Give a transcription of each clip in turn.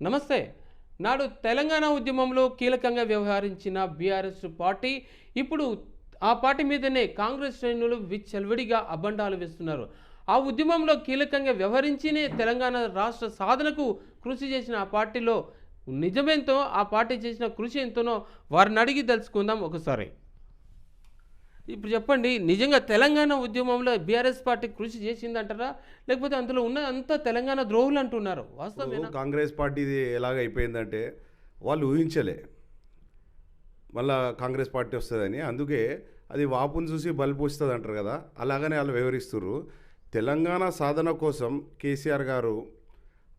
నమస్తే. నాడు తెలంగాణ ఉద్యమంలో కీలకంగా వ్యవహరించిన బీఆర్ఎస్ పార్టీ ఇప్పుడు ఆ పార్టీ మీదనే కాంగ్రెస్ శ్రేణులు విచ్చలవిడిగా అబండాలు వేస్తున్నారు. ఆ ఉద్యమంలో కీలకంగా వ్యవహరించినే తెలంగాణ రాష్ట్ర సాధనకు కృషి చేసిన ఆ పార్టీలో నిజమేంతో ఆ పార్టీ చేసిన కృషి ఎంతనో వారిని అడిగి తెలుసుకుందాం ఒకసారి. ఇప్పుడు చెప్పండి నిజంగా తెలంగాణ ఉద్యమంలో బీఆర్ఎస్ పార్టీ కృషి చేసిందంటారా? లేకపోతే అందులో ఉన్న అంతా తెలంగాణ ద్రోహులు అంటున్నారు? వాస్తవం కాంగ్రెస్ పార్టీది ఎలాగ అయిపోయిందంటే వాళ్ళు ఊహించలే. మళ్ళా కాంగ్రెస్ పార్టీ వస్తుందని. అందుకే అది వాపును చూసి బల్బు వస్తుంది అంటారు కదా అలాగనే వాళ్ళు వివరిస్తున్నారు తెలంగాణ సాధన కోసం కేసీఆర్ గారు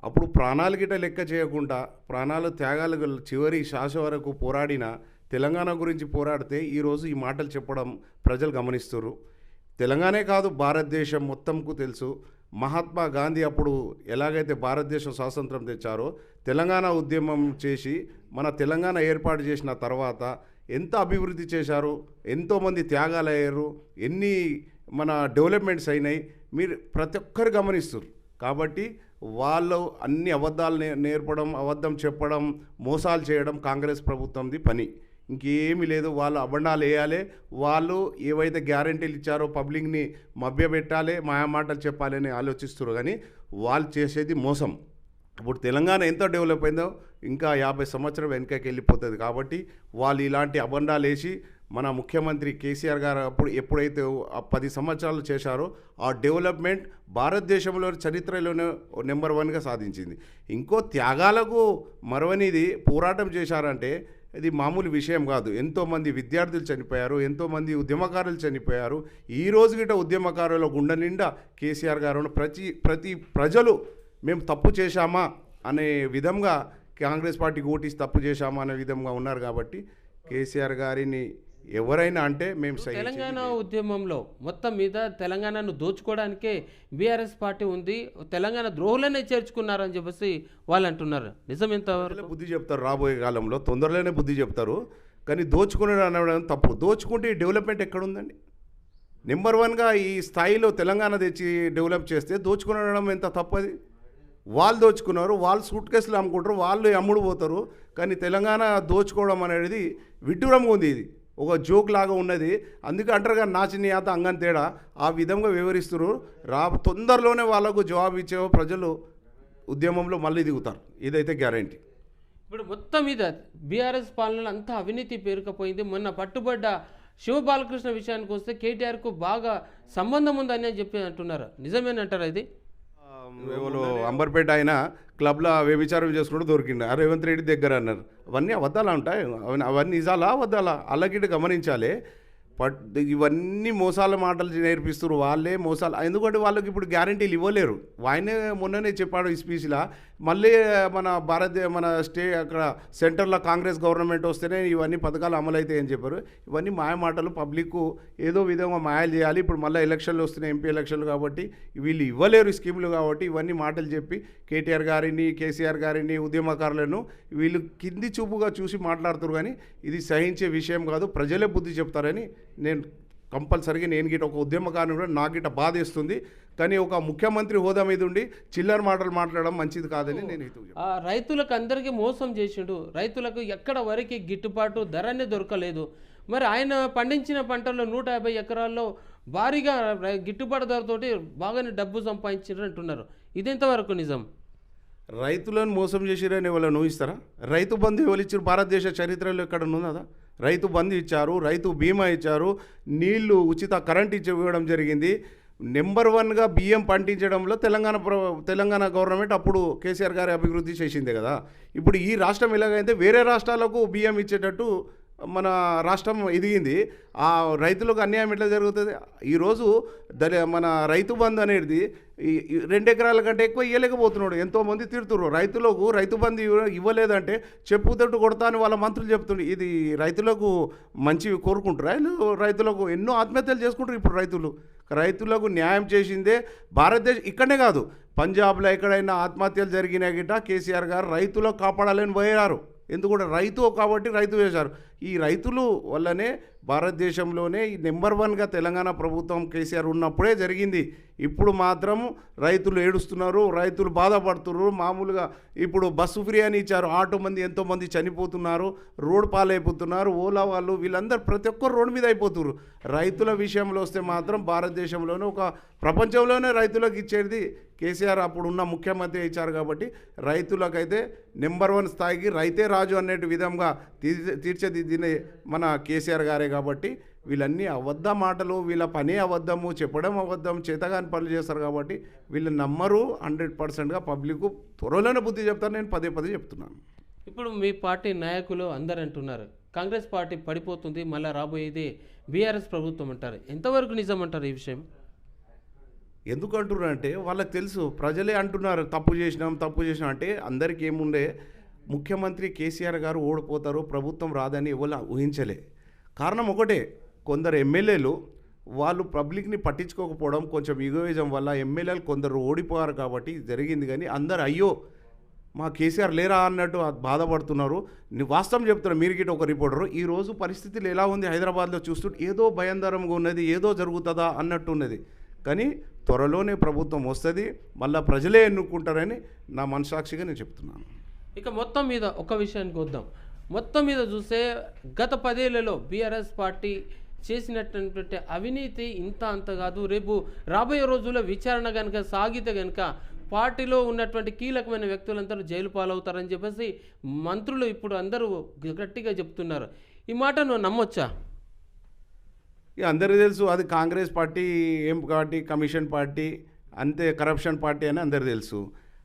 అప్పుడు ప్రాణాలు గిట్ట లెక్క చేయకుండా ప్రాణాలు త్యాగాలు చివరి శాస వరకు పోరాడిన తెలంగాణ గురించి పోరాడితే ఈరోజు ఈ మాటలు చెప్పడం ప్రజలు గమనిస్తున్నారు తెలంగాణే కాదు భారతదేశం మొత్తంకు తెలుసు. మహాత్మా గాంధీ అప్పుడు ఎలాగైతే భారతదేశం స్వాతంత్రం తెచ్చారో తెలంగాణ ఉద్యమం చేసి మన తెలంగాణ ఏర్పాటు చేసిన తర్వాత ఎంత అభివృద్ధి చేశారు ఎంతోమంది త్యాగాలు అయ్యారు ఎన్ని మన డెవలప్మెంట్స్ అయినాయి మీరు ప్రతి ఒక్కరు గమనిస్తారు కాబట్టి వాళ్ళు అన్ని అబద్ధాలు నేర్పడం అబద్ధం చెప్పడం మోసాలు చేయడం కాంగ్రెస్ ప్రభుత్వంది పని. ఇంకేమీ లేదు వాళ్ళు అబండాలు వేయాలి. వాళ్ళు ఏవైతే గ్యారంటీలు ఇచ్చారో పబ్లిక్ని మభ్యపెట్టాలి మాయమాటలు చెప్పాలి అని ఆలోచిస్తారు కానీ వాళ్ళు చేసేది మోసం. ఇప్పుడు తెలంగాణ ఎంత డెవలప్ అయిందో ఇంకా యాభై సంవత్సరం వెనకకి వెళ్ళిపోతుంది. కాబట్టి వాళ్ళు ఇలాంటి అబండాలు వేసి మన ముఖ్యమంత్రి కేసీఆర్ గారు అప్పుడు ఎప్పుడైతే పది సంవత్సరాలు చేశారో ఆ డెవలప్మెంట్ భారతదేశంలో చరిత్రలోనే నెంబర్ వన్గా సాధించింది. ఇంకో త్యాగాలకు మరవనిది పోరాటం చేశారంటే ఇది మామూలు విషయం కాదు. ఎంతోమంది విద్యార్థులు చనిపోయారు ఎంతోమంది ఉద్యమకారులు చనిపోయారు. ఈ రోజు గిట ఉద్యమకారుల గుండె నిండా కేసీఆర్ గారు ప్రతి ప్రతి ప్రజలు మేము తప్పు చేశామా అనే విధంగా కాంగ్రెస్ పార్టీకి ఓటీసి తప్పు చేశామా అనే విధంగా ఉన్నారు కాబట్టి కేసీఆర్ గారిని ఎవరైనా అంటే మేము తెలంగాణ ఉద్యమంలో మొత్తం మీద తెలంగాణను దోచుకోవడానికే బీఆర్ఎస్ పార్టీ ఉంది తెలంగాణ ద్రోహులనే చేర్చుకున్నారని చెప్పేసి వాళ్ళు అంటున్నారు. నిజం ఎంత బుద్ధి చెప్తారు రాబోయే కాలంలో తొందరలోనే బుద్ధి చెప్తారు. కానీ దోచుకునే అనడం తప్పు. దోచుకుంటే ఈ డెవలప్మెంట్ ఎక్కడుందండి? నెంబర్ వన్గా ఈ స్థాయిలో తెలంగాణ తెచ్చి డెవలప్ చేస్తే దోచుకునడం ఎంత తప్పది వాళ్ళు దోచుకున్నారు వాళ్ళు సూట్ కేసులు అమ్ముకుంటారు వాళ్ళు అమ్ముడు పోతారు. కానీ తెలంగాణ దోచుకోవడం అనేది విడ్డూరంగా ఉంది ఇది. ఒక జోక్ లాగా ఉన్నది. అందుకే అంటారు కానీ నాచిన అంగన్ తేడా. ఆ విధంగా వివరిస్తారు రా తొందరలోనే వాళ్ళకు జవాబు ఇచ్చే ప్రజలు ఉద్యమంలో మళ్ళీ దిగుతారు. ఇదైతే గ్యారంటీ ఇప్పుడు మొత్తం మీద బీఆర్ఎస్ పాలనలో అంతా అవినీతి పేరుకపోయింది. మొన్న పట్టుబడ్డ శివబాలకృష్ణ విషయానికి వస్తే కేటీఆర్కు బాగా సంబంధం ఉందని చెప్పి అంటున్నారు. నిజమేనంటారా ఇది? ఎవరో అంబర్పేట ఆయన క్లబ్లో వ్యభిచారం చేసుకుంటూ దొరికిండు. రేవంత్ రెడ్డి దగ్గర అన్నారు. అవన్నీ అబద్ధాలు ఉంటాయి? అవన్నీ నిజాలా? అబద్ధాలా? అలాగిട്ട് గమనించాలి. పట్ ఇవన్నీ మోసాల మాటలు నేర్పిస్తారు వాళ్ళే మోసాలు. ఎందుకంటే వాళ్ళకి ఇప్పుడు గ్యారంటీలు ఇవ్వలేరు. ఆయనే మొన్ననే చెప్పాడు ఈ స్పీచ్లో. మళ్ళీ మన భారత మన స్టే అక్కడ సెంటర్లో కాంగ్రెస్ గవర్నమెంట్ వస్తేనే ఇవన్నీ పథకాలు అమలవుతాయని చెప్పారు. ఇవన్నీ మాయ మాటలు పబ్లిక్ ఏదో విధంగా మాయలు చేయాలి. ఇప్పుడు మళ్ళీ ఎలక్షన్లు వస్తున్నాయి ఎంపీ ఎలక్షన్లు కాబట్టి వీళ్ళు ఇవ్వలేరు ఈ స్కీములు కాబట్టి ఇవన్నీ మాటలు చెప్పి కేటీఆర్ గారిని కేసీఆర్ గారిని ఉద్యమకారులను వీళ్ళు కింది చూపుగా చూసి మాట్లాడుతారు కానీ ఇది సహించే విషయం కాదు. ప్రజలే బుద్ధి చెప్తారని నేను కంపల్సరీగా నేను గిట్ట ఒక ఉద్యమకారుని కూడా నాకు గిట్ట బాధేస్తుంది. కానీ ఒక ముఖ్యమంత్రి హోదా మీద ఉండి చిల్లర మాటలు మాట్లాడడం మంచిది కాదని నేను రైతులకు అందరికీ మోసం చేసిండు. రైతులకు ఎక్కడ వరకు గిట్టుబాటు ధరనే దొరకలేదు. మరి ఆయన పండించిన పంటల్లో నూట యాభై ఎకరాల్లో భారీగా గిట్టుబాటు ధరతోటి బాగానే డబ్బు సంపాదించారు అంటున్నారు. ఇదెంతవరకు నిజం? రైతులను మోసం చేసిరని ఎవరైనా ఊహిస్తారా రైతు బంధు ఎవరు ఇచ్చారు భారతదేశ చరిత్రలో ఎక్కడ ఉన్నదా రైతు బంధు ఇచ్చారు రైతు బీమా ఇచ్చారు నీళ్ళు ఉచిత కరెంట్ ఇచ్చి ఇవ్వడం జరిగింది. నెంబర్ వన్గా బియ్యం పండించడంలో తెలంగాణ ప్ర- తెలంగాణ గవర్నమెంట్ అప్పుడు కేసీఆర్ గారి అభివృద్ధి చేసిందే కదా. ఇప్పుడు ఈ రాష్ట్రం ఎలాగైతే వేరే రాష్ట్రాలకు బియ్యం ఇచ్చేటట్టు మన రాష్ట్రం ఎదిగింది. ఆ రైతులకు అన్యాయం ఎట్లా జరుగుతుంది? ఈరోజు దళి మన రైతు బంధు అనేది ఈ రెండు ఎకరాల కంటే ఎక్కువ ఇవ్వలేకపోతున్నాడు ఎంతోమంది తిడుతున్నారు రైతులకు రైతు బంధు ఇవ్వ- ఇవ్వలేదంటే చెప్పుతట్టు కొడతా అని వాళ్ళ మంత్రులు చెప్తుండ్రు. ఇది రైతులకు మంచివి కోరుకుంటారు రైతులకు ఎన్నో ఆత్మహత్యలు చేసుకుంటారు ఇప్పుడు రైతులు. రైతులకు న్యాయం చేసిందే భారతదేశం. ఇక్కడనే కాదు పంజాబ్లో ఎక్కడైనా ఆత్మహత్యలు జరిగినా గిట కేసీఆర్ గారు రైతులకు కాపాడాలని పోయారు. ఎందుకంటే రైతు కాబట్టి రైతు వేశారు. ఈ రైతులు వల్లనే భారతదేశంలోనే ఈ నెంబర్ వన్గా తెలంగాణ ప్రభుత్వం కేసీఆర్ ఉన్నప్పుడే జరిగింది. ఇప్పుడు మాత్రం రైతులు ఏడుస్తున్నారు రైతులు బాధపడుతున్నారు. మామూలుగా ఇప్పుడు బస్సు ఫ్రీ అని ఇచ్చారు ఆటో మంది ఎంతోమంది చనిపోతున్నారు రోడ్ పాలైపోతున్నారు ఓలా వాళ్ళు వీళ్ళందరూ ప్రతి ఒక్కరు రోడ్డు మీద అయిపోతున్నారు. రైతుల విషయంలో వస్తే మాత్రం భారతదేశంలోనే ఒక ప్రపంచంలోనే రైతులకు ఇచ్చేది కేసీఆర్. అప్పుడు ఉన్న ముఖ్యమంత్రి ఇచ్చారు కాబట్టి రైతులకైతే నెంబర్ వన్ స్థాయికి రైతే రాజు అనేటి విధంగా తీర్చి తీర్చిదిద్దిన మన కేసీఆర్ గారే కాబట్టి వీళ్ళన్నీ అబద్ధ మాటలు వీళ్ళ పని అబద్ధము చెప్పడం అబద్ధం చేతగాని పనులు చేస్తారు కాబట్టి వీళ్ళు నమ్మరు హండ్రెడ్ పర్సెంట్గా పబ్లిక్ త్వరలోనే బుద్ధి చెప్తారు నేను పదే పదే చెప్తున్నాను. ఇప్పుడు మీ పార్టీ నాయకులు అందరు అంటున్నారు కాంగ్రెస్ పార్టీ పడిపోతుంది మళ్ళీ రాబోయేది బీఆర్ఎస్ ప్రభుత్వం అంటారు. ఎంతవరకు నిజం అంటారు ఈ విషయం? ఎందుకు అంటున్నారు అంటే వాళ్ళకి తెలుసు ప్రజలే అంటున్నారు తప్పు చేసినాం తప్పు చేసినాం అంటే అందరికీ ఏముండే? ముఖ్యమంత్రి కేసీఆర్ గారు ఓడిపోతారు ప్రభుత్వం రాదని ఎవరు ఊహించలే. కారణం ఒకటే కొందరు ఎమ్మెల్యేలు వాళ్ళు పబ్లిక్ని పట్టించుకోకపోవడం కొంచెం ఈగోయిజం వల్ల ఎమ్మెల్యేలు కొందరు ఓడిపోయారు కాబట్టి జరిగింది కానీ అందరు అయ్యో మా కేసీఆర్ లేరా అన్నట్టు బాధపడుతున్నారు. వాస్తవం చెప్తున్నారు మీరు గిట్ట ఒక రిపోర్టరు ఈ రోజు పరిస్థితులు ఎలా ఉంది హైదరాబాద్లో చూస్తుంటే ఏదో భయందరంగా ఉన్నది ఏదో జరుగుతుందా అన్నట్టు ఉన్నది. కానీ త్వరలోనే ప్రభుత్వం వస్తుంది మళ్ళీ ప్రజలే ఎన్నుకుంటారని నా మనసాక్షిగా నేను చెప్తున్నాను. ఇక మొత్తం మీద ఒక విషయానికి వద్దాం. మొత్తం మీద చూస్తే గత పదేళ్ళలో బీఆర్ఎస్ పార్టీ చేసినటువంటి అవినీతి ఇంత అంత కాదు. రేపు రాబోయే రోజుల్లో విచారణ కనుక సాగితే కనుక పార్టీలో ఉన్నటువంటి కీలకమైన వ్యక్తులందరూ జైలు పాలవుతారని చెప్పేసి మంత్రులు ఇప్పుడు అందరూ గట్టిగా చెప్తున్నారు. ఈ మాట నువ్వు నమ్మొచ్చా? ఇక అందరికీ తెలుసు అది కాంగ్రెస్ పార్టీ ఏం పార్టీ కమిషన్ పార్టీ అంతే కరప్షన్ పార్టీ అని అందరు తెలుసు.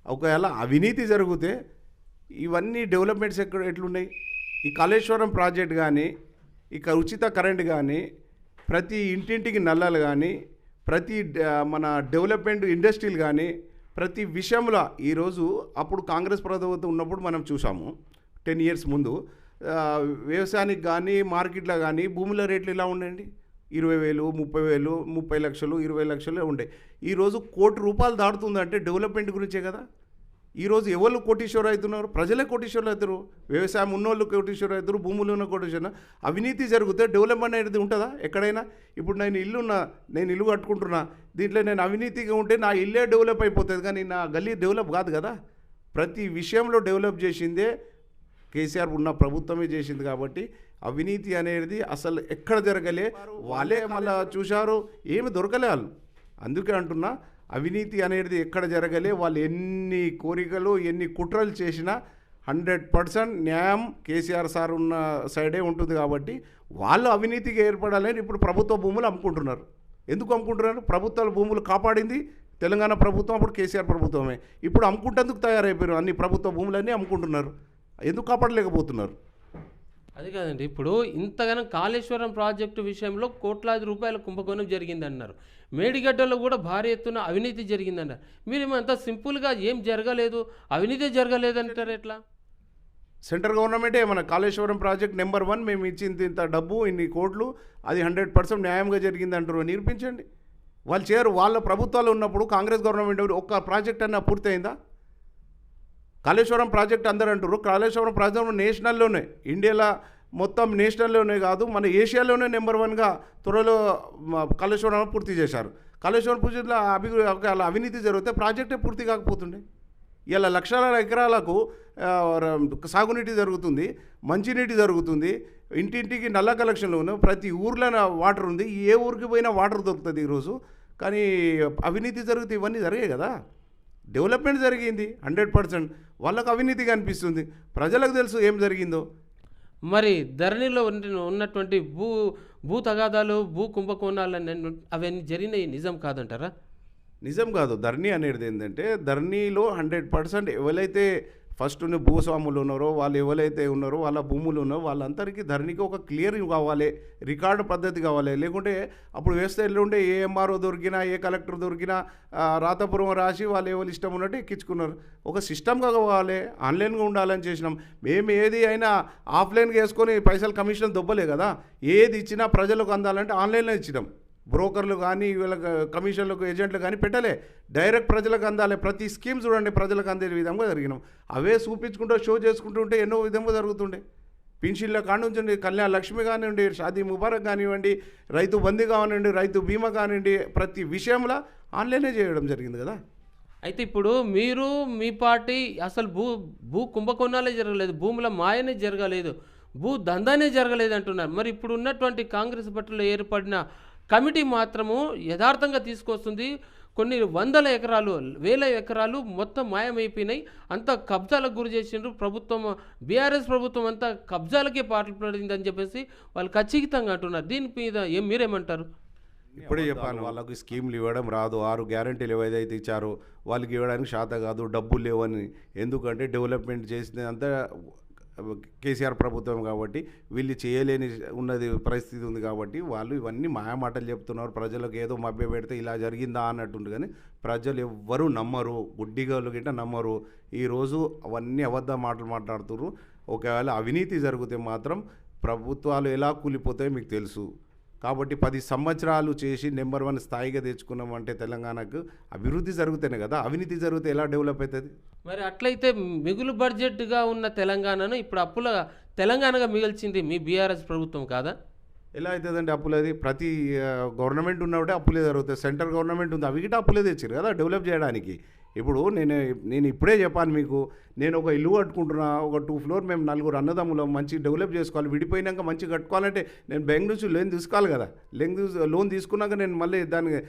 ఒకవేళ అవినీతి జరిగితే ఇవన్నీ డెవలప్మెంట్స్ ఎక్కడ ఎట్లున్నాయి? ఈ కాళేశ్వరం ప్రాజెక్ట్ కానీ ఇక ఉచిత కరెంట్ కానీ ప్రతి ఇంటింటికి నల్లలు కానీ ప్రతి మన డెవలప్మెంట్ ఇండస్ట్రీలు కానీ ప్రతి విషయంలో ఈరోజు అప్పుడు కాంగ్రెస్ ప్రభుత్వం ఉన్నప్పుడు మనం చూసాము టెన్ ఇయర్స్ ముందు. వ్యవసాయానికి కానీ మార్కెట్లో కానీ భూముల రేట్లు ఎలా ఉండండి ఇరవై వేలు ముప్పై వేలు ముప్పై లక్షలు ఇరవై లక్షలు ఉండే. ఈరోజు కోటి రూపాయలు దాటుతుందంటే డెవలప్మెంట్ గురించే కదా? ఈరోజు ఎవరు కోటీశ్వరు అవుతున్నారు? ప్రజలే కోటీశ్వరులు అవుతారు. వ్యవసాయం ఉన్నోళ్ళు కోటీశ్వరు అవుతారు భూములు ఉన్న కోటీశ్వరు అవినీతి జరిగితే డెవలప్మెంట్ అనేది ఉంటుందా? ఎక్కడైనా? ఇప్పుడు నేను ఇల్లు ఉన్నా నేను ఇల్లు కట్టుకుంటున్నా దీంట్లో నేను అవినీతిగా ఉంటే నా ఇల్లే డెవలప్ అయిపోతుంది. కానీ నా గల్లీ డెవలప్ కాదు కదా? ప్రతి విషయంలో డెవలప్ చేసిందే కేసీఆర్ ఉన్న ప్రభుత్వమే చేసింది కాబట్టి అవినీతి అనేది అసలు ఎక్కడ జరగలే? వాళ్ళే మళ్ళా చూశారు. ఏమి దొరకలే వాళ్ళు. అందుకే అంటున్నా అవినీతి అనేది ఎక్కడ జరగలే వాళ్ళు ఎన్ని కోరికలు ఎన్ని కుట్రలు చేసినా హండ్రెడ్ పర్సెంట్ న్యాయం కేసీఆర్ సార్ ఉన్న సైడే ఉంటుంది కాబట్టి వాళ్ళు అవినీతికి ఏర్పడాలని ఇప్పుడు ప్రభుత్వ భూములు అమ్ముకుంటున్నారు. ఎందుకు అమ్ముకుంటున్నారు? ప్రభుత్వాల భూములు కాపాడింది తెలంగాణ ప్రభుత్వం అప్పుడు కేసీఆర్ ప్రభుత్వమే. ఇప్పుడు అమ్ముకుంటేందుకు తయారైపోయారు. అన్ని ప్రభుత్వ భూములన్నీ అమ్ముకుంటున్నారు. ఎందుకు కాపాడలేకపోతున్నారు? అది కాదండి. ఇప్పుడు ఇంతగానం కాళేశ్వరం ప్రాజెక్టు విషయంలో కోట్లాది రూపాయల కుంభకోణం జరిగిందన్నారు. మేడిగడ్డలో కూడా భారీ ఎత్తున అవినీతి జరిగిందన్నారు మీరు అంత సింపుల్గా ఏం జరగలేదు? అవినీతి జరగలేదంటారు ఎట్లా? సెంట్రల్ గవర్నమెంటే మన కాళేశ్వరం ప్రాజెక్ట్ నెంబర్ వన్ మేము ఇచ్చింది ఇంత డబ్బు ఇన్ని కోట్లు అది హండ్రెడ్ పర్సెంట్ న్యాయంగా జరిగింది అంటారు నిరూపించండి. వాళ్ళు చేయరు వాళ్ళ ప్రభుత్వాలు ఉన్నప్పుడు కాంగ్రెస్ గవర్నమెంట్ ఒక్క ప్రాజెక్ట్ అన్న పూర్తయిందా? కాళేశ్వరం ప్రాజెక్ట్ అందరు అంటారు కాళేశ్వరం ప్రాజెక్ట్ నేషనల్లోనే ఇండియాలో మొత్తం నేషనల్లోనే కాదు మన ఏషియాలోనే నెంబర్ వన్గా త్వరలో మ, కాళేశ్వరం పూర్తి చేశారు. కాళేశ్వరం పూజలో అభి అవినీతి జరిగితే ప్రాజెక్టే పూర్తి కాకపోతుండే. ఇలా లక్షల ఎకరాలకు సాగునీటి జరుగుతుంది మంచినీటి జరుగుతుంది ఇంటింటికి నల్ల కలెక్షన్లు ఉన్నాయి ప్రతి ఊర్లో వాటర్ ఉంది ఏ ఊరికి పోయినా వాటర్ దొరుకుతుంది ఈరోజు. కానీ అవినీతి జరిగితే ఇవన్నీ జరిగాయి కదా. డెవలప్మెంట్ జరిగింది హండ్రెడ్ పర్సెంట్. వాళ్ళకు అవినీతి కనిపిస్తుంది ప్రజలకు తెలుసు ఏం జరిగిందో. మరి ధరణిలో ఉన్నటువంటి భూ భూ తగాదాలు భూ కుంభకోణాలు అవన్నీ జరిగినాయి. నిజం కాదంటారా? నిజం కాదు. ధరణి అనేది ఏంటంటే ధర్నీలో హండ్రెడ్ పర్సెంట్ ఎవరైతే ఫస్ట్ ఉన్న భూస్వాములు ఉన్నారో వాళ్ళు ఎవరైతే ఉన్నారో వాళ్ళ భూములు ఉన్నారో వాళ్ళందరికీ ధరణికి ఒక క్లియర్ కావాలి రికార్డు పద్ధతి కావాలి. లేకుంటే అప్పుడు వేస్తే ఎల్లుండే ఏ ఎంఆర్ఓ దొరికినా ఏ కలెక్టర్ దొరికినా రాతపురం రాసి వాళ్ళు ఎవరు ఇష్టం ఉన్నట్టు ఎక్కించుకున్నారు. ఒక సిస్టమ్గా కావాలి ఆన్లైన్గా ఉండాలని చేసినాం. మేము ఏది అయినా ఆఫ్లైన్గా వేసుకొని పైసలు కమిషన్ దొబ్బలే కదా. ఏది ఇచ్చినా ప్రజలకు అందాలంటే ఆన్లైన్లో ఇచ్చినాం. బ్రోకర్లు కానీ వీళ్ళ కమిషన్లకు ఏజెంట్లు కానీ పెట్టలే. డైరెక్ట్ ప్రజలకు అందాలి. ప్రతి స్కీమ్ చూడండి ప్రజలకు అందే విధంగా జరిగినాం. అవే చూపించుకుంటూ షో చేసుకుంటూ ఉంటే ఎన్నో విధంగా జరుగుతుండే. పింఛన్ల కానుంచండి కళ్యాణ లక్ష్మి కానివ్వండి షాదీ ముబారక్ కానివ్వండి రైతు బందీ కానివ్వండి రైతు బీమా కానివ్వండి ప్రతి విషయంలో ఆన్లైనే చేయడం జరిగింది కదా. అయితే ఇప్పుడు మీరు మీ పార్టీ అసలు భూ భూ కుంభకోణాలే జరగలేదు. భూముల మాయనే జరగలేదు. భూ దందానే జరగలేదు అంటున్నారు. మరి ఇప్పుడు ఉన్నటువంటి కాంగ్రెస్ పట్టులో ఏర్పడిన కమిటీ మాత్రము యథార్థంగా తీసుకొస్తుంది. కొన్ని వందల ఎకరాలు వేల ఎకరాలు మొత్తం మాయమైపోయినాయి. అంతా కబ్జాలకు గురి చేసిండ్రు. ప్రభుత్వం బీఆర్ఎస్ ప్రభుత్వం అంతా కబ్జాలకే పాటలు పడిందని చెప్పేసి వాళ్ళు ఖచ్చితంగా అంటున్నారు. దీని మీద ఏం మీరేమంటారు? ఇప్పుడే చెప్పాను వాళ్ళకు స్కీమ్లు ఇవ్వడం రాదు. ఆరు గ్యారంటీలు ఏవైతే ఇచ్చారో వాళ్ళకి ఇవ్వడానికి శాత కాదు డబ్బులు లేవని. ఎందుకంటే డెవలప్మెంట్ చేసింది అంతా కేసీఆర్ ప్రభుత్వం కాబట్టి వీళ్ళు చేయలేని ఉన్నది పరిస్థితి ఉంది కాబట్టి వాళ్ళు ఇవన్నీ మాయమాటలు చెప్తున్నారు. ప్రజలకు ఏదో మభ్య పెడితే ఇలా జరిగిందా అన్నట్టుండు. కానీ ప్రజలు ఎవ్వరూ నమ్మరు. గుడ్డిగాళ్ళు గిట్ట నమ్మరు. ఈరోజు అవన్నీ అబద్ధ మాటలు మాట్లాడుతున్నారు ఒకవేళ అవినీతి జరిగితే మాత్రం ప్రభుత్వాలు ఎలా కూలిపోతాయో మీకు తెలుసు. కాబట్టి పది సంవత్సరాలు చేసి నెంబర్ వన్ స్థాయిగా తెచ్చుకున్నామంటే తెలంగాణకు అభివృద్ధి జరుగుతేనే కదా అవినీతి జరిగితే ఎలా డెవలప్ అవుతుంది? మరి అట్లయితే మిగులు బడ్జెట్గా ఉన్న తెలంగాణను ఇప్పుడు అప్పుల తెలంగాణగా మిగిల్చింది మీ బీఆర్ఎస్ ప్రభుత్వం కాదా? ఎలా అవుతుందండి అప్పులది? ప్రతి గవర్నమెంట్ ఉన్నప్పుడే అప్పులే జరుగుతాయి. సెంట్రల్ గవర్నమెంట్ ఉంది అవి గిట్ట అప్పులే తెచ్చారు కదా డెవలప్ చేయడానికి. ఇప్పుడు నేను నేను ఇప్పుడే చెప్పాను మీకు నేను ఒక ఇల్లు కట్టుకుంటున్నా ఒక టూ ఫ్లోర్ మేము నలుగురు అన్నదమ్ములం మంచి డెవలప్ చేసుకోవాలి విడిపోయినాక మంచి కట్టుకోవాలంటే నేను బ్యాంక్ నుంచి లోన్ తీసుకోవాలి కదా. లోన్ లోన్ తీసుకున్నాక నేను మళ్ళీ దానికి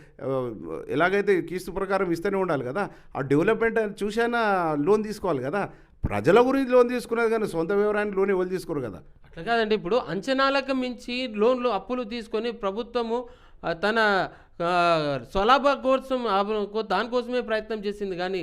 ఎలాగైతే కిస్తు ప్రకారం ఇస్తూనే ఉండాలి కదా ఆ డెవలప్మెంట్ చూసైనా లోన్ తీసుకోవాలి కదా. ప్రజల గురించి లోన్ తీసుకునేది కానీ సొంత వివరానికి లోన్ ఎవరు తీసుకోరు కదా. అట్లా కాదండి ఇప్పుడు అంచనాలకు మించి లోన్లు అప్పులు తీసుకొని ప్రభుత్వము తన స్వలాభ కోసం దానికోసమే ప్రయత్నం చేసింది. కానీ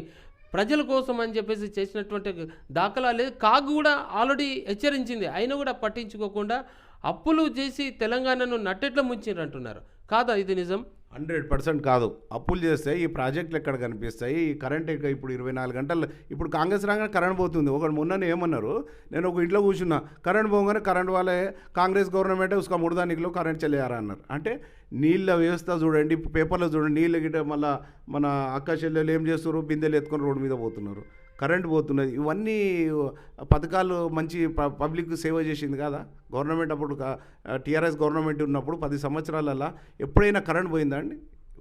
ప్రజల కోసం అని చెప్పేసి చేసినటువంటి దాఖలా లేదు. కాగు కూడా ఆల్రెడీ హెచ్చరించింది. అయినా కూడా పట్టించుకోకుండా అప్పులు చేసి తెలంగాణను నట్టెట్ల ముంచారు అంటున్నారు. కాదా ఇది నిజం? హండ్రెడ్ పర్సెంట్ కాదు. అప్పులు చేస్తే ఈ ప్రాజెక్టులు ఎక్కడ కనిపిస్తాయి? ఈ కరెంట్ ఎక్కడ? ఇప్పుడు ఇరవై నాలుగు గంటలు ఇప్పుడు కాంగ్రెస్ రాగానే కరెంట్ పోతుంది. ఒకటి మొన్న ఏమన్నారు? నేను ఒక ఇంట్లో కూర్చున్నా. కరెంట్ పోగానే కరెంట్ వాళ్ళే కాంగ్రెస్ గవర్నమెంటే ఉసుక ముడదానికిలో కరెంట్ చెల్లేయారా అన్నారు. అంటే నీళ్ళ వ్యవస్థ చూడండి పేపర్లో చూడండి నీళ్ళ గిట్ట మళ్ళీ మన అక్క చెల్లెలు ఏం చేస్తారు బిందెలు ఎత్తుకొని రోడ్డు మీద పోతున్నారు. కరెంట్ పోతున్నది. ఇవన్నీ పథకాలు మంచి ప- పబ్లిక్ సేవ చేసింది కదా? గవర్నమెంట్ అప్పుడు టీఆర్ఎస్ గవర్నమెంట్ ఉన్నప్పుడు పది సంవత్సరాలల్లా ఎప్పుడైనా కరెంట్ పోయిందా అండి?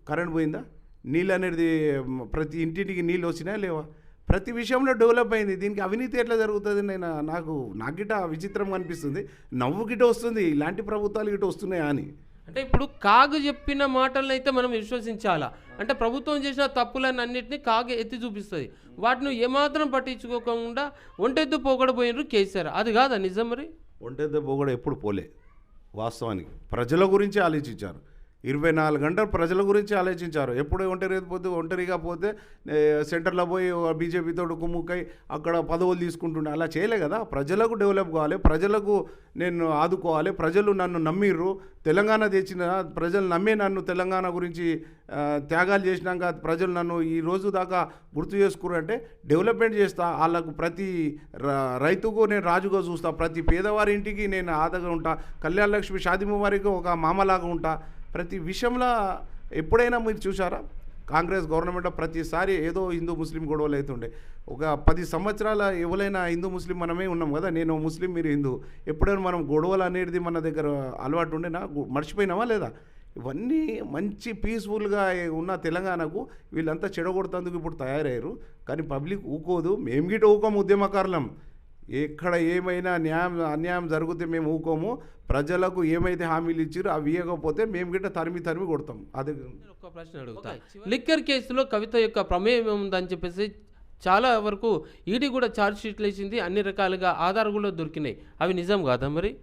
కరెంట్ పోయిందా? నీళ్ళు అనేది ప్రతి ఇంటింటికి నీళ్ళు వచ్చినాయా లేవా? ప్రతి విషయంలో డెవలప్ అయింది. దీనికి అవినీతి ఎట్లా జరుగుతుంది? నేను నాకు నాకు గిట విచిత్రం అనిపిస్తుంది. నవ్వు గిట వస్తుంది. ఇలాంటి ప్రభుత్వాలు గిట వస్తున్నాయా అని. అంటే ఇప్పుడు కాగు చెప్పిన మాటలను అయితే మనం విశ్వసించాలా? అంటే ప్రభుత్వం చేసిన తప్పులను అన్నింటినీ కాగు ఎత్తి చూపిస్తుంది. వాటిని ఏమాత్రం పట్టించుకోకుండా ఒంటెద్దు పోగడపోయినరు కేసీఆర్. అది కాదా నిజం మరి? ఒంటెద్దు పోగడ ఎప్పుడు పోలే వాస్తవానికి. ప్రజల గురించి ఆలోచించారు. ఇరవై నాలుగు గంటలు ప్రజల గురించి ఆలోచించారు. ఎప్పుడు ఒంటరి పోతే ఒంటరిగా పోతే సెంటర్లో పోయి బీజేపీతో కుమ్ముక్కై అక్కడ పదవులు తీసుకుంటుండే. అలా చేయలే కదా. ప్రజలకు డెవలప్ కావాలి ప్రజలకు నేను ఆదుకోవాలి ప్రజలు నన్ను నమ్మిర్రు. తెలంగాణ తెచ్చిన ప్రజలు నమ్మే నన్ను తెలంగాణ గురించి త్యాగాలు చేసినాక ప్రజలు నన్ను ఈ రోజు దాకా గుర్తు చేసుకురు అంటే డెవలప్మెంట్ చేస్తా. వాళ్ళకు ప్రతి రైతుకు నేను రాజుగా చూస్తా. ప్రతి పేదవారి ఇంటికి నేను ఆదగా ఉంటా. కళ్యాణ లక్ష్మి షాది ముబారికి ఒక మామలాగా ఉంటా. ప్రతి విషయంలో ఎప్పుడైనా మీరు చూసారా కాంగ్రెస్ గవర్నమెంట్ ప్రతిసారి ఏదో హిందూ ముస్లిం గొడవలు అవుతుండే ఒక పది సంవత్సరాల ఎవరైనా హిందూ ముస్లిం మనమే ఉన్నాం కదా నేను ముస్లిం మీరు హిందూ. ఎప్పుడైనా మనం గొడవలు అనేది మన దగ్గర అలవాటు ఉండేనా మర్చిపోయినామా లేదా? ఇవన్నీ మంచి పీస్ఫుల్గా ఉన్న తెలంగాణకు వీళ్ళంతా చెడగొడుతందుకు ఇప్పుడు తయారయ్యారు. కానీ పబ్లిక్ ఊకోదు. మేము గిట ఊకోము ఉద్యమకారులం. ఎక్కడ ఏమైనా న్యాయం అన్యాయం జరిగితే మేము ఊకోము. ప్రజలకు ఏమైతే హామీలు ఇచ్చారో అవి ఇవ్వకపోతే మేము గిట్ట తరిమి తరిమి కొడతాం. అది ఒక ప్రశ్న అడుగుతా. లిక్కర్ కేసులో కవిత యొక్క ప్రమేయం ఉందని చెప్పేసి చాలా వరకు ఈడీ కూడా ఛార్జ్ షీట్లు వేసింది. అన్ని రకాలుగా ఆధారాలు కూడా దొరికినాయి. అవి నిజం కాదా మరి?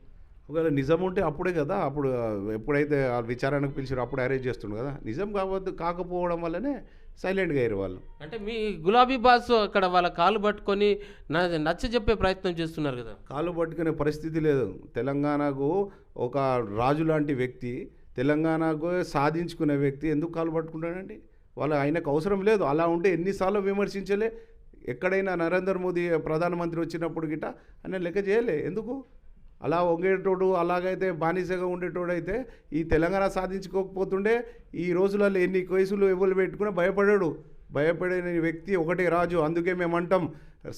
ఒకవేళ నిజం ఉంటే అప్పుడే కదా. అప్పుడు ఎప్పుడైతే ఆ విచారణకు పిలిచారో అప్పుడు అరేంజ్ చేస్తుండు కదా. నిజం కావద్దు కాకపోవడం వల్లనే సైలెంట్గా అయ్యారు వాళ్ళు. అంటే మీ గులాబీ బాస్ అక్కడ వాళ్ళ కాలు పట్టుకొని నచ్చ చెప్పే ప్రయత్నం చేస్తున్నారు కదా. కాలు పట్టుకునే పరిస్థితి లేదు. తెలంగాణకు ఒక రాజు లాంటి వ్యక్తి తెలంగాణకు సాధించుకునే వ్యక్తి ఎందుకు కాలు పట్టుకుంటాడండి? వాళ్ళ ఆయనకు అవసరం లేదు. అలా ఉంటే ఎన్నిసార్లు విమర్శించలే? ఎక్కడైనా నరేంద్ర మోదీ ప్రధానమంత్రి వచ్చినప్పుడు గిట ఆయన లెక్క చేయలే. ఎందుకు? అలా వంగేటోడు అలాగైతే బానిసగా ఉండేటోడు అయితే ఈ తెలంగాణ సాధించుకోకపోతుండే ఈ రోజులలో ఎన్ని కేసులు ఎవరు పెట్టుకున్నా భయపడాడు. భయపడే వ్యక్తి ఒకటే రాజు. అందుకే మేము అంటాం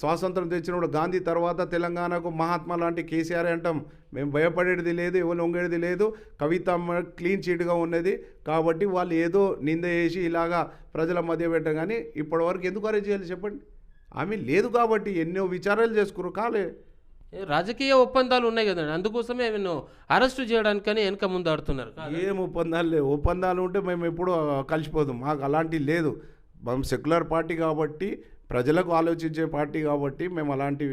స్వాతంత్రం తెచ్చినప్పుడు గాంధీ తర్వాత తెలంగాణకు మహాత్మా లాంటి కేసీఆర్ అంటాం. మేము భయపడేది లేదు ఎవరు వంగేది లేదు. కవిత క్లీన్ చీట్గా ఉన్నది. కాబట్టి వాళ్ళు ఏదో నింద చేసి ఇలాగా ప్రజల మధ్య పెట్టం కానీ ఇప్పటివరకు ఎందుకు అరెస్ట్ చేయాలి చెప్పండి? ఆమె లేదు కాబట్టి ఎన్నో విచారాలు చేసుకున్నారు. కాలే. రాజకీయ ఒప్పందాలు ఉన్నాయి కదండి. అందుకోసమే ఆమెను అరెస్టు చేయడానికని వెనక ముందు ఆడుతున్నారు ఏం ఒప్పందాలు లేవు. ఒప్పందాలు ఉంటే మేము ఎప్పుడూ కలిసిపోదాం మాకు అలాంటివి లేదు. మనం సెక్యులర్ పార్టీ కాబట్టి ప్రజలకు ఆలోచించే పార్టీ కాబట్టి మేము అలాంటి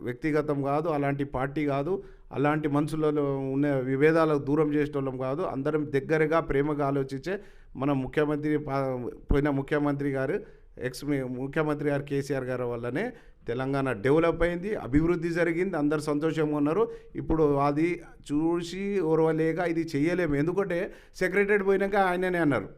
వ్యక్తిగతం కాదు అలాంటి పార్టీ కాదు అలాంటి మనుషులలో ఉన్న విభేదాలకు దూరం చేసేటోళ్ళం కాదు. అందరం దగ్గరగా ప్రేమగా ఆలోచించే మన ముఖ్యమంత్రి పా- పోయిన ముఖ్యమంత్రి గారు ఎక్స్ ముఖ్యమంత్రి గారు కేసీఆర్ గారు వల్లనే తెలంగాణ డెవలప్ అయింది అభివృద్ధి జరిగింది అందరు సంతోషంగా ఉన్నారు. ఇప్పుడు అది చూసి ఓర్వలేక ఇది చేయలేము. ఎందుకంటే సెక్రటరీ పోయినాక ఆయననే అన్నారు.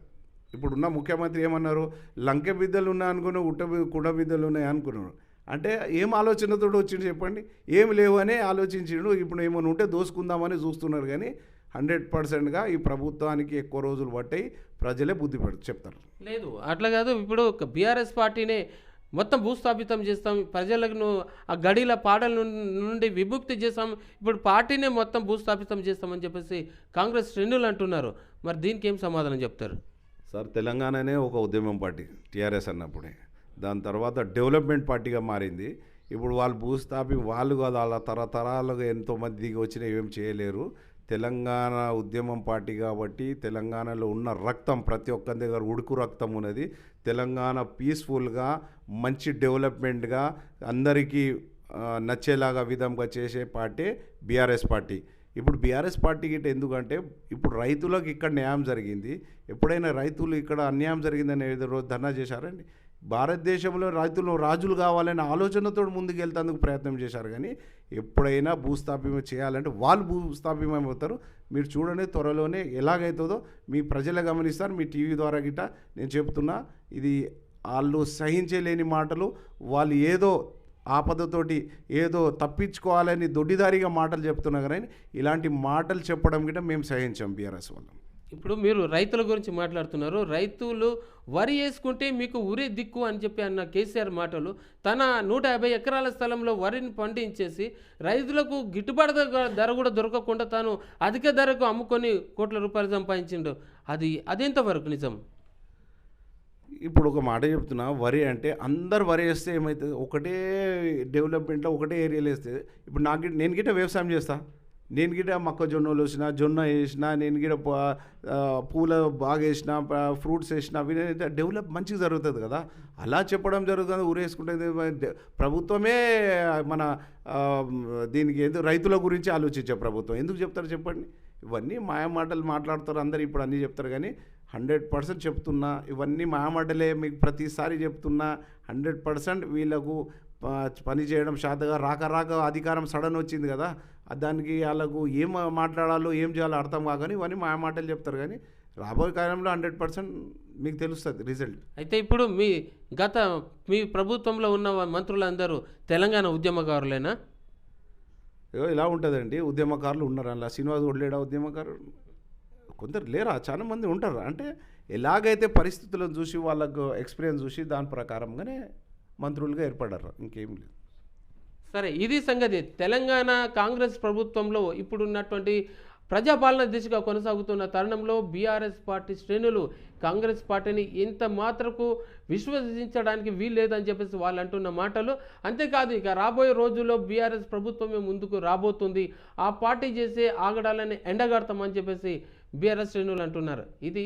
ఇప్పుడున్న ముఖ్యమంత్రి ఏమన్నారు? లంకె బిద్దలు ఉన్నాయి అనుకున్నాను ఉట్ట బి- కుండ బిద్దలు ఉన్నాయి అనుకున్నాడు అంటే ఏం ఆలోచనతో వచ్చిండు చెప్పండి? ఏం లేవు అనే ఆలోచించిండు ఇప్పుడు ఏమైనా ఉంటే దోసుకుందామని చూస్తున్నారు కానీ హండ్రెడ్ పర్సెంట్గా ఈ ప్రభుత్వానికి ఎక్కువ రోజులు పట్టాయి ప్రజలే బుద్ధి పెడు చెప్తారు. లేదు అట్లా కాదు. ఇప్పుడు బీఆర్ఎస్ పార్టీనే మొత్తం భూస్థాపితం చేస్తాం. ప్రజలకు ఆ గడిల పాడల నుండి విముక్తి చేస్తాం. ఇప్పుడు పార్టీనే మొత్తం భూస్థాపితం చేస్తామని చెప్పేసి కాంగ్రెస్ శ్రేణులు అంటున్నారు. మరి దీనికి ఏం సమాధానం చెప్తారు? సార్ తెలంగాణనే ఒక ఉద్యమం పార్టీ టీఆర్ఎస్ అన్నప్పుడే. దాని తర్వాత డెవలప్మెంట్ పార్టీగా మారింది. ఇప్పుడు వాళ్ళు భూస్థాపి వాళ్ళు కాదు వాళ్ళ తరతరాలుగా ఎంతోమంది దిగి వచ్చినా ఏం చేయలేరు. తెలంగాణ ఉద్యమం పార్టీ కాబట్టి తెలంగాణలో ఉన్న రక్తం ప్రతి ఒక్కరి దగ్గర ఉడుకు రక్తం ఉన్నది. తెలంగాణ పీస్ఫుల్గా మంచి డెవలప్మెంట్గా అందరికీ నచ్చేలాగా విధంగా చేసే పార్టీ బీఆర్ఎస్ పార్టీ. ఇప్పుడు బీఆర్ఎస్ పార్టీ గిట్ట ఎందుకంటే ఇప్పుడు రైతులకు ఇక్కడ న్యాయం జరిగింది. ఎప్పుడైనా రైతులు ఇక్కడ అన్యాయం జరిగిందని ఏదో రోజు ధర్నా చేశారండి. భారతదేశంలో రైతులు రాజులు కావాలనే ఆలోచనతో ముందుకెళ్తేందుకు ప్రయత్నం చేశారు. కానీ ఎప్పుడైనా భూస్థాపితం చేయాలంటే వాళ్ళు భూస్థాపితం అవుతారు మీరు చూడండి త్వరలోనే ఎలాగైతుందో మీ ప్రజలు గమనిస్తారు. మీ టీవీ ద్వారా గిట్ట నేను చెప్తున్నా ఇది వాళ్ళు సహించలేని మాటలు వాళ్ళు ఏదో ఆపదతోటి ఏదో తప్పించుకోవాలని దొడ్డిదారిగా మాటలు చెప్తున్నా కానీ ఇలాంటి మాటలు చెప్పడం గిట్ట మేము సహించాం బీఆర్ఎస్ వాళ్ళం. ఇప్పుడు మీరు రైతుల గురించి మాట్లాడుతున్నారు. రైతులు వరి వేసుకుంటే మీకు ఉరి దిక్కు అని చెప్పి అన్న కేసీఆర్ మాటలు తన నూట యాభై ఎకరాల స్థలంలో వరిని పండించేసి రైతులకు గిట్టుబాటు ధర- కూడా దొరకకుండా తాను అధిక ధరకు అమ్ముకొని కోట్ల రూపాయలు సంపాదించిండు. అది అదెంతవరకు నిజం? ఇప్పుడు ఒక మాట చెప్తున్నా వరి అంటే అందరు వరి వేస్తే ఏమవుతుంది ఒకటే డెవలప్మెంట్లో ఒకటే ఏరియాలో వేస్తే ఇప్పుడు నాకు నేను గిట్ట వ్యవసాయం చేస్తాను నేను గిట్ట మొక్కజొన్నలు వేసిన జొన్న వేసిన నేను గిట్ట ప- పూల బాగా వేసిన ఫ్రూట్స్ వేసిన అవి డెవలప్ మంచిగా జరుగుతుంది కదా. అలా చెప్పడం జరుగుతుంది ఊరేసుకుంటే ప్రభుత్వమే మన దీనికి ఏదో రైతుల గురించి ఆలోచించే ప్రభుత్వం. ఎందుకు చెప్తారు చెప్పండి? ఇవన్నీ మాయ మాటలు మాట్లాడతారు అందరు ఇప్పుడు అన్నీ చెప్తారు కానీ హండ్రెడ్ పర్సెంట్ చెప్తున్నా ఇవన్నీ మాయమాటలే మీకు ప్రతిసారి చెప్తున్నా హండ్రెడ్ పర్సెంట్ వీళ్ళకు ప- పని చేయడం శాతగా రాక రాక అధికారం సడన్ వచ్చింది కదా. దానికి వాళ్ళకు ఏం మాట్లాడాలో ఏం చేయాలో అర్థం కాకని ఇవన్నీ మాయమాటలు చెప్తారు. కానీ రాబోయే కాలంలో హండ్రెడ్ పర్సెంట్ మీకు తెలుస్తుంది రిజల్ట్. అయితే ఇప్పుడు మీ గత మీ ప్రభుత్వంలో ఉన్న మంత్రులందరూ తెలంగాణ ఉద్యమకారులేనా? ఏదో ఇలా ఉంటుందండి. ఉద్యమకారులు ఉన్నారు? అలా శ్రీనివాస్ వడ్లేడా ఉద్యమకారులు కొందరు లేరా? చాలా మంది ఉంటారు. అంటే ఎలాగైతే పరిస్థితులను చూసి వాళ్ళకు ఎక్స్పీరియన్స్ చూసి దాని ప్రకారంగానే మంత్రులుగా ఏర్పడారు ఇంకేం లేదు. సరే ఇది సంగతి. తెలంగాణ కాంగ్రెస్ ప్రభుత్వంలో ఇప్పుడున్నటువంటి ప్రజాపాలన దిశగా కొనసాగుతున్న తరుణంలో బీఆర్ఎస్ పార్టీ శ్రేణులు కాంగ్రెస్ పార్టీని ఇంత మాత్రకు విశ్వసించడానికి వీల్లేదని చెప్పేసి వాళ్ళు అంటున్న మాటలు. అంతేకాదు ఇక రాబోయే రోజుల్లో బీఆర్ఎస్ ప్రభుత్వమే ముందుకు రాబోతుంది. ఆ పార్టీ చేసే ఆగడాలని ఎండగడతామని చెప్పేసి బీఆర్ఎస్ శ్రేణులు అంటున్నారు. ఇది